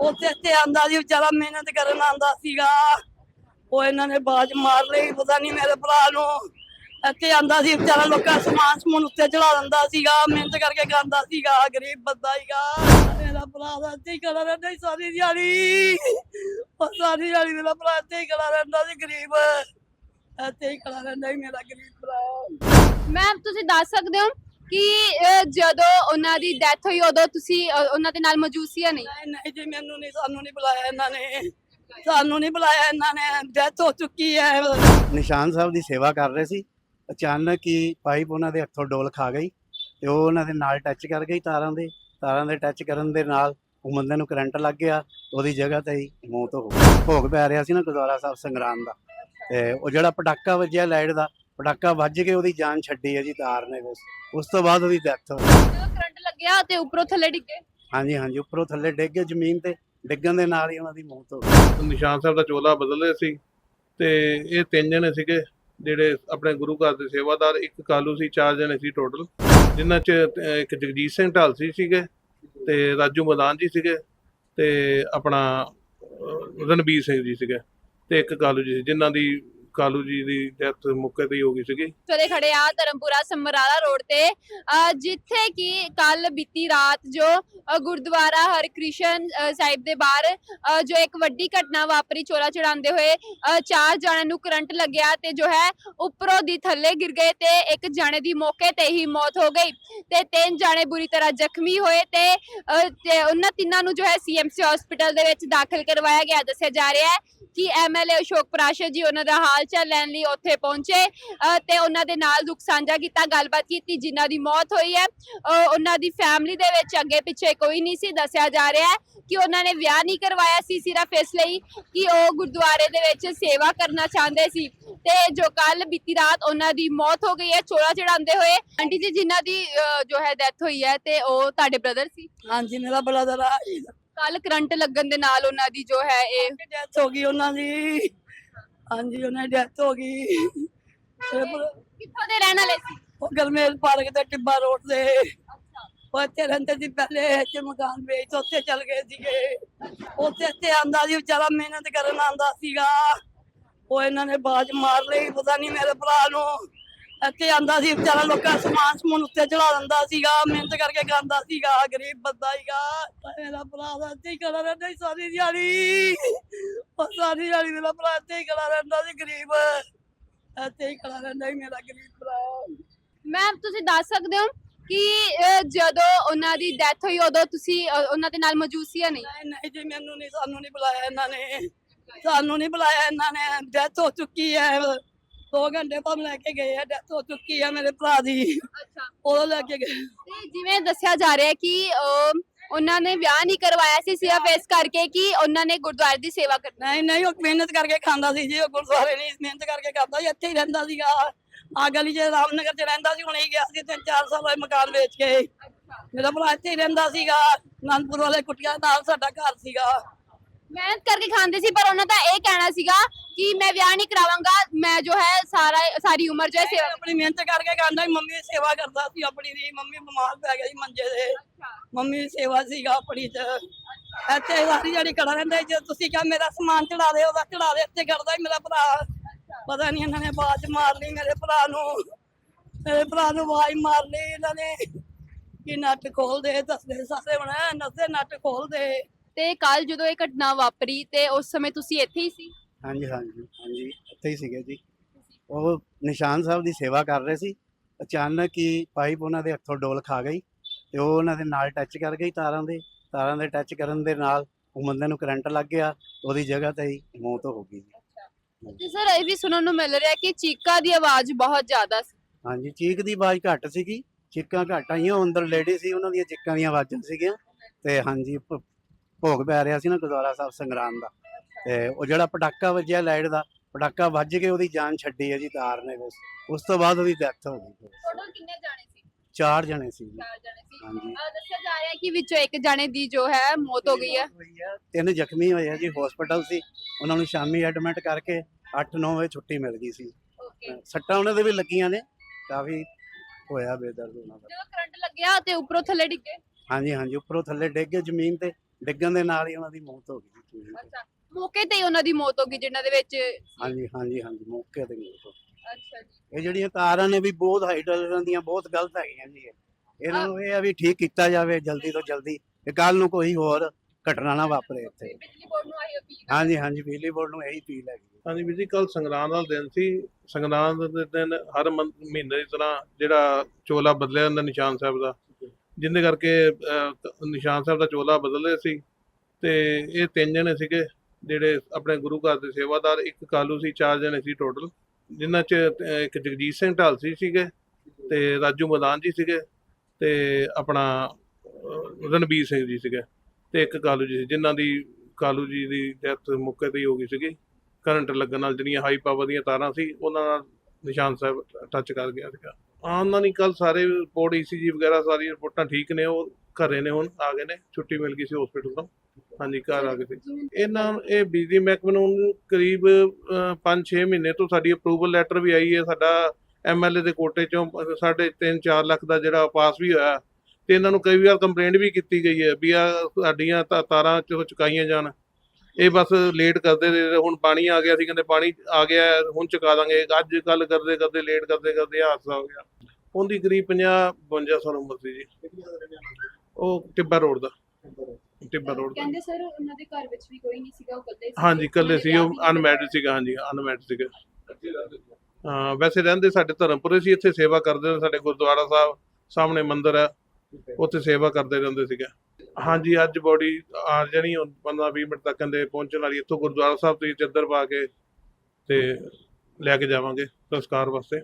ਉੱਥੇ ਤੇ ਆਂਦਾ ਸੀ, ਵਿਚਾਰਾ ਮਿਹਨਤ ਕਰਨ ਆਂਦਾ ਸੀਗਾ। ਉਹ ਇਹਨਾਂ ਨੇ ਬਾਜ ਮਾਰ ਲਈ, ਪਤਾ ਨਹੀਂ ਮੇਰੇ ਭਰਾ ਨੂੰ। ਇੱਥੇ ਆਂਦਾ ਸੀ, ਵਿਚਾਰਾ ਲੋਕਾਂ ਸਮਾਨ ਸਮੂਨ ਉੱਤੇ ਚੜਾ ਦਿੰਦਾ ਸੀਗਾ, ਮਿਹਨਤ ਕਰਕੇ ਖਾਂਦਾ ਸੀਗਾ, ਗਰੀਬ ਬੰਦਾ ਹੀਗਾ ਮੇਰਾ ਭਰਾ ਦਾ ਇੱਥੇ ਹੀ ਖੜਾ ਰਹਿੰਦਾ ਸੀ, ਸਾਰੀ ਦਿਹਾੜੀ। ਉਹ ਸਾਰੀ ਦਿਹਾੜੀ ਮੇਰਾ ਭਰਾ ਇੱਥੇ ਹੀ ਖੜਾ ਰਹਿੰਦਾ ਸੀ, ਗਰੀਬ। ਇੱਥੇ ਹੀ ਖੜਾ ਰਹਿੰਦਾ ਸੀ ਮੇਰਾ ਗਰੀਬ ਭਰਾ। ਮੈਮ ਤੁਸੀਂ ਦੱਸ ਸਕਦੇ ਹੋ ਕਿ ਅਹ, ਜਦੋਂ ਉਹਨਾਂ ਦੀ ਡੈਥ ਹੋਈ ਉਦੋਂ ਤੁਸੀਂ ਅਹ, ਉਹਨਾਂ ਦੇ ਨਾਲ ਮੌਜੂਦ ਸੀ ਜਾਂ ਨਹੀਂ? ਨਹੀਂ ਨਹੀਂ ਜੀ ਮੈਨੂੰ ਨਹੀਂ ਸਾਨੂੰ ਨਹੀਂ ਬੁਲਾਇਆ ਇਹਨਾਂ ਨੇ। ਸਾਨੂੰ ਨਹੀਂ ਬੁਲਾਇਆ ਇਹਨਾਂ ਨੇ। ਡੈਥ ਹੋ ਚੁੱਕੀ ਹੈ। ਨਿਸ਼ਾਨ ਸਾਹਿਬ ਦੀ ਸੇਵਾ ਕਰ ਰਹੇ ਸੀ। ਅਚਾਨਕ ਹੀ ਪਾਈਪ ਉਹਨਾਂ ਦੇ ਹੱਥੋਂ ਡੋਲ ਖਾ ਗਈ ਤੇ ਉਹ ਉਹਨਾਂ ਦੇ ਨਾਲ ਟੱਚ ਕਰ ਗਈ ਤਾਰਾਂ ਦੇ। ਤਾਰਾਂ ਦੇ ਟੱਚ ਕਰਨ ਦੇ ਨਾਲ ਉਹ ਬੰਦੇ ਨੂੰ ਕਰੰਟ ਲੱਗ ਗਿਆ। ਉਹਦੀ ਜਗ੍ਹਾ ਤੇ ਹੀ ਮੌਤ ਹੋ ਗਈ। ਭੋਗ ਪੈ ਰਿਹਾ ਸੀ ਨਾ ਗੁਰਦੁਆਰਾ ਸਾਹਿਬ ਸੰਗਰਾਮ ਦਾ। ਤੇ ਉਹ ਜਿਹੜਾ ਪਟਾਕਾ ਵੱਜਿਆ ਲਾਈਟ ਦਾ ਪਟਾਕਾ ਵੱਜ ਕੇ ਉਹਦੀ ਜਾਨ ਛੱਡੀ ਹੈ ਜੀ ਤਾਰ ਨੇ ਬਸ। ਉਸ ਤੋਂ ਬਾਅਦ ਉਹਦੀ ਡੈਥ ਹੋ ਗਈ। ਜਦੋਂ ਕਰੰਟ ਲੱਗਿਆ ਤੇ ਉੱਪਰੋਂ ਥੱਲੇ ਡਿੱਗੇ? ਹਾਂਜੀ ਹਾਂਜੀ ਉੱਪਰੋਂ ਥੱਲੇ ਡਿੱਗ ਗਏ ਜ਼ਮੀਨ ਤੇ। ਡਿੱਗਣ ਦੇ ਨਾਲ ਹੀ ਉਹਨਾਂ ਦੀ ਮੌਤ ਹੋ ਗਈ। ਨਿਸ਼ਾਨ ਸਾਹਿਬ ਦਾ ਚੋਲਾ ਬਦਲ ਰਹੇ ਸੀ ਤੇ ਇਹ ਤਿੰਨ ਜਣੇ ਸੀਗੇ ਜਿਹੜੇ ਆਪਣੇ ਗੁਰੂ ਘਰ ਦੇ ਸੇਵਾਦਾਰ ਇੱਕ ਕਾਲੂ ਸੀ ਚਾਰ ਜਣੇ ਸੀ ਟੋਟਲ ਜਿਨ੍ਹਾਂ ਚ ਇੱਕ ਜਗਜੀਤ ਸਿੰਘ ਢਾਲਸੀ ਸੀਗੇ ਤੇ ਰਾਜੂ ਮਦਾਨ ਜੀ ਸੀਗੇ ਤੇ ਆਪਣਾ ਰਣਬੀਰ ਸਿੰਘ ਜੀ ਸੀਗੇ ਤੇ ਇੱਕ ਕਾਲੂ ਜੀ ਸੀ ਜਿਨ੍ਹਾਂ ਦੀ ਕਾਲੂ ਜੀ ਦੀ ਡੈਥ ਮੌਕੇ ਤੇ ਹੀ ਹੋ ਗਈ ਸੀਗੀ। ਚਲੇ ਖੜੇ ਆ ਧਰਮਪੁਰਾ ਸਮਰਾਲਾ ਰੋਡ ਤੇ। ਅਹ ਜਿੱਥੇ ਕਿ ਕੱਲ ਬੀਤੀ ਰਾਤ ਜੋ, ਅਹ ਗੁਰਦੁਆਰਾ ਹਰਕ੍ਰਿਸ਼ਨ, ਅਹ ਸਾਹਿਬ ਦੇ ਬਾਹਰ, ਅਹ ਜੋ ਇੱਕ ਵੱਡੀ ਘਟਨਾ ਵਾਪਰੀ, ਚੋਲਾ ਚੜਾਉਂਦੇ ਹੋਏ, ਅਹ ਚਾਰ ਜਣਿਆਂ ਨੂੰ ਕਰੰਟ ਲੱਗਿਆ ਤੇ ਜੋ ਹੈ ਉੱਪਰੋਂ ਦੀ ਥੱਲੇ ਗਿਰ ਗਏ ਤੇ ਇੱਕ ਜਣੇ ਦੀ ਮੌਕੇ ਤੇ ਹੀ ਮੌਤ ਹੋ ਗਈ। ਤੇ ਤਿੰਨ ਜਣੇ ਬੁਰੀ ਤਰ੍ਹਾਂ ਜ਼ਖਮੀ ਹੋਏ ਤੇ, ਅਹ ਤੇ ਉਹਨਾਂ ਤਿੰਨਾਂ ਨੂੰ ਜੋ ਹੈ ਸੀਐਮਸੀ ਹਸਪੀਟਲ ਦੇ ਵਿੱਚ ਦਾਖਲ ਕਰਵਾਇਆ ਗਿਆ। ਦੱਸਿਆ ਜਾ ਰਿਹਾ ਹੈ ਕਿ ਐਮਐਲਏ ਅਸ਼ੋਕ ਪ੍ਰਾਸ਼ਰ ਜੀ, ਉਹਨਾਂ ਦਾ ਹਾਲ ਚਾਲ ਲੈਣ ਲਈ ਉੱਥੇ ਪਹੁੰਚੇ ਤੇ ਉਹਨਾਂ ਦੇ ਨਾਲ ਦੁੱਖ ਸਾਂਝਾ ਕੀਤਾ ਗੱਲਬਾਤ ਕੀਤੀ ਜਿਨ੍ਹਾਂ ਦੀ ਮੌਤ ਹੋਈ ਹੈ। ਉਹਨਾਂ ਦੀ ਫੈਮਿਲੀ ਦੇ ਵਿੱਚ ਅੱਗੇ ਪਿੱਛੇ ਕੋਈ ਨਹੀਂ ਸੀ ਦੱਸਿਆ ਜਾ ਰਿਹਾ ਹੈ ਕਿ ਉਹਨਾਂ ਨੇ ਵਿਆਹ ਨਹੀਂ ਕਰਵਾਇਆ ਸੀ ਸਿਰਫ ਇਸ ਲਈ ਕਿ ਉਹ ਗੁਰਦੁਆਰੇ ਦੇ ਵਿੱਚ ਸੇਵਾ ਕਰਨਾ ਚਾਹੁੰਦੇ ਸੀ। ਤੇ ਜੋ ਕੱਲ ਬੀਤੀ ਰਾਤ ਉਹਨਾਂ ਦੀ ਮੌਤ ਹੋ ਗਈ ਹੈ ਚੋਲਾ ਚੜਾਉਂਦੇ ਹੋਏ ਆਂਟੀ ਜੀ ਜਿਨ੍ਹਾਂ ਦੀ ਜੋ ਹੈ ਡੈਥ ਹੋਈ ਹੈ ਤੇ ਉਹ ਤੁਹਾਡੇ ਬ੍ਰਦਰ ਸੀ? ਹਾਂਜੀ ਮੇਰਾ ਬਲਦਰ ਆ। ਕੱਲ ਕਰੰਟ ਲੱਗਣ ਦੇ ਨਾਲ ਉਹਨਾਂ ਦੀ ਜੋ ਹੈ ਇਹ ਡੈਥ ਹੋ ਗਈ ਉਹਨਾਂ ਦੀ। ਹਾਂਜੀ ਉਹਨਾਂ ਦੀ ਡੈਥ ਹੋ ਗਈ। ਕਿੱਥੋਂ ਦੇ ਰਹਿਣ ਵਾਲੇ ਸੀ? ਉਹ ਗਰਮੇਲ ਪਾਰਕ ਤੇ ਟਿੱਬਾ ਰੋਡ ਤੇ ਉਹ ਇੱਥੇ ਰਹਿੰਦੇ ਸੀ ਪਹਿਲੇ ਇੱਥੇ ਮਕਾਨ ਵੇਚ ਉੱਥੇ ਚਲ ਗਏ ਸੀਗੇ। ਉੱਥੇ ਇੱਥੇ ਆਂਦਾ ਸੀ ਵਿਚਾਰਾ ਮਿਹਨਤ ਕਰਨ ਆਂਦਾ ਸੀਗਾ। ਉਹ ਇਹਨਾਂ ਨੇ ਬਾਜ ਮਾਰ ਲਈ ਪਤਾ ਨਹੀਂ ਮੇਰੇ ਭਰਾ ਨੂੰ। ਇੱਥੇ ਆਂਦਾ ਸੀ ਵਿਚਾਰਾ ਲੋਕਾਂ ਸਮਾਨ ਸਮੂਨ ਉੱਤੇ ਚੜਾ ਦਿੰਦਾ ਸੀਗਾ ਮਿਹਨਤ ਕਰਕੇ ਖਾਂਦਾ ਸੀਗਾ ਗਰੀਬ ਬੰਦਾ ਹੀਗਾ ਮੇਰਾ ਭਰਾ ਦਾ ਇੱਥੇ ਹੀ ਖੜਾ ਰਹਿੰਦਾ ਸੀ ਸਾਰੀ ਦਿਹਾੜੀ। ਉਹ ਸਾਰੀ ਦਿਹਾੜੀ ਮੇਰਾ ਭਰਾ ਇੱਥੇ ਹੀ ਖੜਾ ਰਹਿੰਦਾ ਸੀ ਗਰੀਬ। ਇੱਥੇ ਹੀ ਖੜਾ ਰਹਿੰਦਾ ਸੀ ਮੇਰਾ ਗਰੀਬ ਭਰਾ। ਮੈਮ ਤੁਸੀਂ ਦੱਸ ਸਕਦੇ ਹੋ ਕਿ ਅਹ, ਜਦੋਂ ਉਹਨਾਂ ਦੀ ਡੈਥ ਹੋਈ ਉਦੋਂ ਤੁਸੀਂ ਅਹ, ਉਹਨਾਂ ਦੇ ਨਾਲ ਮੌਜੂਦ ਸੀ ਜਾਂ ਨਹੀਂ? ਨਹੀਂ ਨਹੀਂ ਜੀ ਮੈਨੂੰ ਨਹੀਂ ਸਾਨੂੰ ਨਹੀਂ ਬੁਲਾਇਆ ਇਹਨਾਂ ਨੇ। ਸਾਨੂੰ ਨਹੀਂ ਬੁਲਾਇਆ ਇਹਨਾਂ ਨੇ। ਡੈਥ ਹੋ ਚੁੱਕੀ ਹੈ। ਦੋ ਘੰਟੇ ਬਾਅਦ ਲੈ ਕੇ ਗਏ ਆ ਡੈਥ ਹੋ ਚੁੱਕੀ ਹੈ ਮੇਰੇ ਭਰਾ ਦੀ। ਅੱਛਾ। ਉਦੋਂ ਲੈ ਕੇ ਗਏ। ਤੇ ਜਿਵੇਂ ਦੱਸਿਆ ਜਾ ਰਿਹਾ ਹੈ ਕਿ ਅਹ, ਉਹਨਾਂ ਨੇ ਵਿਆਹ ਨਹੀਂ ਕਰਵਾਇਆ ਸੀ ਸਿਰਫ ਇਸ ਕਰਕੇ ਕਿ ਉਹਨਾਂ ਨੇ ਗੁਰਦੁਆਰੇ ਦੀ ਸੇਵਾ ਕਰਨੀ ਨਹੀਂ ਨਹੀਂ ਉਹ ਮਿਹਨਤ ਕਰਕੇ ਖਾਂਦਾ ਸੀ ਜੀ ਉਹ ਗੁਰਦੁਆਰੇ ਨਹੀਂ ਮਿਹਨਤ ਕਰਕੇ ਖਾਂਦਾ ਸੀ ਇੱਥੇ ਹੀ ਰਹਿੰਦਾ ਸੀਗਾ। ਆ ਗਲੀ 'ਚ ਰਾਮਨਗਰ 'ਚ ਰਹਿੰਦਾ ਸੀ ਹੁਣੇ ਹੀ ਗਿਆ ਸੀ ਤਿੰਨ ਚਾਰ ਸਾਲ ਹੋਏ ਮਕਾਨ ਵੇਚ ਕੇ ਮੇਰਾ ਭਰਾ ਇੱਥੇ ਹੀ ਰਹਿੰਦਾ ਸੀਗਾ ਅਨੰਦਪੁਰ ਵਾਲੇ ਕੁੱਟੀਆਂ ਨਾਲ ਸਾਡਾ ਘਰ ਸੀਗਾ। ਮਿਹਨਤ ਕਰਕੇ ਖਾਂਦੇ ਸੀ ਪਰ ਉਹਨਾਂ ਦਾ ਇਹ ਕਹਿਣਾ ਸੀਗਾ ਕਿ ਮੈਂ ਵਿਆਹ ਨਹੀਂ ਕਰਾਵਾਂਗਾ ਮੈਂ ਜੋ ਹੈ ਸਾਰਾ ਸਾਰੀ ਉਮਰ ਜੋ ਹੈ ਸੇਵਾ ਆਪਣੀ ਮਿਹਨਤ ਕਰਕੇ ਸੀ ਮੰਮੀ ਦੀ ਸੇਵਾ ਕਰਦਾ ਸੀ ਆਪਣੀ ਦੀ ਮੰਮੀ ਬਿਮਾਰ ਪੈ ਗਈ ਮੰਜੇ ਦੇ ਮੰਮੀ ਦੀ ਸੇਵਾ ਸੀਗਾ ਆਪਣੀ ਚ। ਇੱਥੇ ਸਾਰੀ ਜਿਹੜੀ ਖੜਾ ਰਹਿੰਦਾ ਸੀ, ਜੇ ਤੁਸੀਂ ਕਿਹਾ ਮੇਰਾ ਸਮਾਨ ਚੜਾ ਦੇ ਉਹਦਾ ਚੜਾ ਦੇ ਇੱਥੇ ਕਰਦਾ ਸੀ ਮੇਰਾ ਭਰਾ। ਪਤਾ ਨਹੀਂ ਇਹਨਾਂ ਨੇ ਬਾਜ ਮਾਰ ਲਈ ਮੇਰੇ ਭਰਾ ਨੂੰ। ਮੇਰੇ ਭਰਾ ਨੂੰ ਆਵਾਜ਼ ਮਾਰ ਲਈ ਇਹਨਾਂ ਨੇ ਕਿ ਨੱਟ ਖੋਲ ਦੇ ਦੱਸਦੇ ਸਾਰੇ ਹੁਣ ਨੱਸੇ ਨੱਟ ਖੋਲ ਦੇ। ਤੇ ਕੱਲ ਜਦੋਂ ਇਹ ਘਟਨਾ ਵਾਪਰੀ ਤੇ ਉਸ ਸਮੇਂ ਤੁਸੀਂ ਇੱਥੇ ਹੀ ਸੀ? ਹਾਂਜੀ ਹਾਂਜੀ ਹਾਂਜੀ ਇੱਥੇ ਹੀ ਸੀਗੇ ਜੀ। ਉਹ ਨਿਸ਼ਾਨ ਸਾਹਿਬ ਦੀ ਸੇਵਾ ਕਰ ਰਹੇ ਸੀ। ਅਚਾਨਕ ਹੀ ਪਾਈਪ ਉਹਨਾਂ ਦੇ ਹੱਥੋਂ ਡੋਲ ਖਾ ਗਈ ਤੇ ਉਹ ਉਹਨਾਂ ਦੇ ਨਾਲ ਟੱਚ ਕਰ ਗਈ ਤਾਰਾਂ ਦੇ। ਤਾਰਾਂ ਦੇ ਟੱਚ ਕਰਨ ਦੇ ਨਾਲ ਉਹ ਬੰਦੇ ਨੂੰ ਕਰੰਟ ਲੱਗ ਗਿਆ ਉਹਦੀ ਜਗ੍ਹਾ ਤੇ ਹੀ ਮੌਤ ਹੋ ਗਈ। ਜੀ ਤੇ ਸਰ ਇਹ ਵੀ ਸੁਣਨ ਨੂੰ ਮਿਲ ਰਿਹਾ ਕਿ ਚੀਕਾ ਦੀ ਆਵਾਜ਼ ਬਹੁਤ ਜ਼ਿਆਦਾ ਸੀ। ਹਾਂਜੀ ਚੀਕ ਦੀ ਆਵਾਜ਼ ਘੱਟ ਸੀਗੀ। ਚੀਕਾਂ ਘੱਟ ਆਈਆਂ ਅੰਦਰ ਲੇਡੀ ਸੀ ਉਹਨਾਂ ਦੀਆਂ ਚੀਕਾਂ ਦੀਆਂ ਆਵਾਜ਼ਾਂ ਸੀਗੀਆਂ। ਤੇ ਹਾਂਜੀ ਭੋਗ ਪੈ ਰਿਹਾ ਸੀ ਨਾ ਗੁਰਦੁਆਰਾ ਸਾਹਿਬ ਸੰਗਰਾਮ ਦਾ। ਤੇ ਉਹ ਜਿਹੜਾ ਪਟਾਕਾ ਵੱਜਿਆ ਲਾਈਟ ਦਾ ਪਟਾਕਾ ਵੱਜ ਕੇ ਉਹਦੀ ਜਾਨ ਛੱਡੀ ਹੈ ਜੀ ਤਾਰ ਨੇ ਬਸ ਉਸ ਤੋਂ ਬਾਅਦ ਉਹਦੀ ਡੈਥ ਹੋ ਗਈ। ਟੋਟਲ ਕਿੰਨੇ ਜਾਣੇ ਸੀ? ਚਾਰ ਜਣੇ ਸੀ ਜੀ। ਚਾਰ ਜਾਣੇ ਸੀ। ਹਾਂਜੀ। ਅਹ ਦੱਸਿਆ ਜਾ ਰਿਹਾ ਹੈ ਕਿ ਵਿੱਚੋਂ ਇੱਕ ਜਾਣੇ ਦੀ ਜੋ ਹੈ ਮੌਤ ਹੋ ਗਈ ਹੈ। ਤਿੰਨ ਜ਼ਖਮੀ ਹੋਏ ਆ ਜੀ ਹਸਪੀਟਲ ਸੀ। ਉਹਨਾਂ ਨੂੰ ਸ਼ਾਮੀ ਐਡਮਿਟ ਕਰਕੇ 8-9 ਵਜੇ ਛੁੱਟੀ ਮਿਲ ਗਈ ਸੀ। ਓਕੇ ਸੱਟਾਂ ਉਹਨਾਂ ਦੇ ਵੀ ਲੱਗੀਆਂ ਨੇ ਕਾਫੀ ਹੋਇਆ ਬੇਦਰਦ ਉਹਨਾਂ ਦਾ। ਜਦੋਂ ਕਰੰਟ ਲੱਗਿਆ ਤੇ ਉੱਪਰੋਂ ਥੱਲੇ ਡਿੱਗੇ? ਹਾਂਜੀ ਹਾਂਜੀ ਉੱਪਰੋਂ ਥੱਲੇ ਡਿੱਗ ਗਏ ਜ਼ਮੀਨ ਤੇ। ਡਿੱਗਣ ਦੇ ਨਾਲ ਹੀ ਉਹਨਾਂ ਦੀ ਮੌਤ ਹੋ ਗਈ ਅੱਛਾ ਮੌਕੇ ਤੇ ਹੀ ਉਹਨਾਂ ਦੀ ਮੌਤ ਹੋ ਗਈ ਜਿਨ੍ਹਾਂ ਦੇ ਵਿੱਚ ਹਾਂਜੀ ਹਾਂਜੀ ਹਾਂਜੀ ਮੌਕੇ ਤੇ ਮੌਤ ਹੋ ਗਈ। ਅੱਛਾ ਜੀ। ਇਹ ਜਿਹੜੀਆਂ ਤਾਰਾਂ ਨੇ ਵੀ ਬਹੁਤ ਹਾਈਟ ਦੀਆਂ ਬਹੁਤ ਗਲਤ ਹੈਗੀਆਂ ਜੀ ਇਹ। ਇਹਨਾਂ ਨੂੰ ਇਹ ਆ ਵੀ ਠੀਕ ਕੀਤਾ ਜਾਵੇ ਜਲਦੀ ਤੋਂ ਜਲਦੀ। ਤੇ ਕੱਲ ਨੂੰ ਕੋਈ ਹੋਰ ਘਟਨਾ ਨਾ ਵਾਪਰੇ ਇੱਥੇ। ਬਿਜਲੀ ਬੋਰਡ ਨੂੰ ਆਈ ਅਪੀਲ ਹਾਂਜੀ ਹਾਂਜੀ ਬਿਜਲੀ ਬੋਰਡ ਨੂੰ ਇਹੀ ਅਪੀਲ ਹੈਗੀ ਹੈ। ਹਾਂਜੀ ਵੀਰ ਜੀ ਕੱਲ ਸੰਗਰਾਂਦ ਦਾ ਦਿਨ ਸੀ। ਸੰਗਰਾਂਦ ਦੇ ਦਿਨ ਹਰ ਮਹੀਨੇ ਦੀ ਤਰ੍ਹਾਂ ਜਿਹੜਾ ਚੋਲਾ ਬਦਲਿਆ ਜਾਂਦਾ ਨਿਸ਼ਾਨ ਸਾਹਿਬ ਦਾ। ਜਿੰਦੇ ਕਰਕੇ ਨਿਸ਼ਾਨ ਸਾਹਿਬ ਦਾ ਚੋਲਾ ਬਦਲਦੇ ਸੀ ਤੇ ਇਹ ਤਿੰਨ ਜਣੇ ਸੀਗੇ ਜਿਹੜੇ ਆਪਣੇ ਗੁਰੂ ਘਰ ਦੇ ਸੇਵਾਦਾਰ, ਇੱਕ ਕਾਲੂ ਸੀ, ਚਾਰ ਜਣੇ ਸੀ ਟੋਟਲ ਜਿਨ੍ਹਾਂ ਚ ਇੱਕ ਜਗਜੀਤ ਸਿੰਘ ਢਾਲਸੀ ਸੀਗੇ ਤੇ ਰਾਜੂ ਮਦਾਨ ਜੀ ਸੀਗੇ ਤੇ ਆਪਣਾ ਰਣਬੀਰ ਸਿੰਘ ਜੀ ਸੀਗੇ ਤੇ ਇੱਕ ਕਾਲੂ ਜੀ ਸੀ ਜਿਨ੍ਹਾਂ ਦੀ ਕਾਲੂ ਜੀ ਦੀ ਡੈਥ ਮੌਕੇ ਤੇ ਹੀ ਹੋ ਗਈ ਸੀਗੀ। ਕਰੰਟ ਲੱਗਣ ਨਾਲ ਜਿਹੜੀਆਂ ਹਾਈ ਪਾਵਰ ਦੀਆਂ ਤਾਰਾਂ ਸੀ, ਉਹਨਾਂ ਨਾਲ ਨਿਸ਼ਾਨ ਸਾਹਿਬ ਟੱਚ ਕਰ ਗਿਆ ਸੀਗਾ। ਹਾਂ ਉਹਨਾਂ ਦੀ ਕੱਲ ਸਾਰੇ ਰਿਪੋਰਟ ਈਸੀਜੀ ਵਗੈਰਾ ਸਾਰੀਆਂ ਰਿਪੋਰਟਾਂ ਠੀਕ ਨੇ, ਉਹ ਘਰੇ ਨੇ ਹੁਣ, ਆ ਗਏ ਨੇ, ਛੁੱਟੀ ਮਿਲ ਗਈ ਸੀ ਹਸਪੀਟਲ ਤੋਂ। ਹਾਂਜੀ, ਘਰ ਆ ਗਏ ਸੀ। ਇਹਨਾਂ, ਇਹ ਬਿਜਲੀ ਮਹਿਕਮੇ ਨੂੰ ਕਰੀਬ 5-6 ਮਹੀਨੇ ਤੋਂ ਸਾਡੀ ਅਪਰੂਵਲ ਲੈਟਰ ਵੀ ਆਈ ਹੈ, ਸਾਡਾ ਐਮਐਲਏ ਦੇ ਕੋਟੇ ਚੋਂ ਸਾਡੇ 3-4 ਲੱਖ ਦਾ ਜਿਹੜਾ ਪਾਸ ਵੀ ਹੋਇਆ, ਤੇ ਇਹਨਾਂ ਨੂੰ ਕਈ ਵਾਰ ਕੰਪਲੇਂਟ ਵੀ ਕੀਤੀ ਗਈ ਹੈ, ਵੀ ਆ ਸਾਡੀਆਂ ਤਾਰਾਂ ਚੋਂ ਚੁਕਾਈਆਂ ਜਾਣ। ਇਹ ਬਸ ਲੇਟ ਕਰਦੇ ਰਹੇ ਹੁਣ ਪਾਣੀ ਆ ਗਿਆ ਸੀ ਕਹਿੰਦੇ ਪਾਣੀ ਆ ਗਿਆ ਹੁਣ ਚੁਕਾ ਦਾਂਗੇ। ਅੱਜ ਕੱਲ ਕਰਦੇ ਕਰਦੇ ਲੇਟ ਕਰਦੇ ਕਰਦੇ ਹਾਦਸਾ ਹੋ ਗਿਆ। ਉਹਦੀ ਕਰੀਬ 50 52 ਸਾਲ ਉਮਰ ਸੀ ਜੀ। ਉਹ ਟਿੱਬਾ ਰੋਡ ਦਾ। ਟਿੱਬਾ ਰੋਡ ਦਾ। ਕਹਿੰਦੇ ਸਰ ਉਹਨਾਂ ਦੇ ਘਰ ਵਿੱਚ ਵੀ ਕੋਈ ਨਹੀਂ ਸੀਗਾ ਉਹ ਇਕੱਲੇ ਸੀ ਹਾਂਜੀ ਇਕੱਲੇ ਸੀ ਉਹ ਅਨਮੈਰਿਡ ਸੀਗਾ ਹਾਂਜੀ ਅਨਮੈਰਿਡ ਸੀਗਾ। ਹਾਂ ਵੈਸੇ ਰਹਿੰਦੇ ਸਾਡੇ ਧਰਮਪੁਰੇ ਸੀ ਇੱਥੇ ਸੇਵਾ ਕਰਦੇ ਨੇ ਸਾਡੇ ਗੁਰਦੁਆਰਾ ਸਾਹਿਬ ਸਾਹਮਣੇ ਮੰਦਿਰ ਹੈ ਉੱਥੇ ਸੇਵਾ ਕਰਦੇ ਰਹਿੰਦੇ ਸੀਗੇ। ਹਾਂਜੀ, ਅੱਜ ਬੋਡੀ ਆ ਜਾਣੀ 15 20 ਮਿੰਟ ਤੱਕ ਕਹਿੰਦੇ ਪਹੁੰਚਣ ਵਾਲੀ, ਇੱਥੋਂ ਗੁਰਦੁਆਰਾ ਸਾਹਿਬ ਤੋਂ ਹੀ ਚੱਦਰ ਪਾ ਕੇ ਤੇ ਲੈ ਕੇ ਜਾਵਾਂਗੇ ਸੰਸਕਾਰ ਵਾਸਤੇ।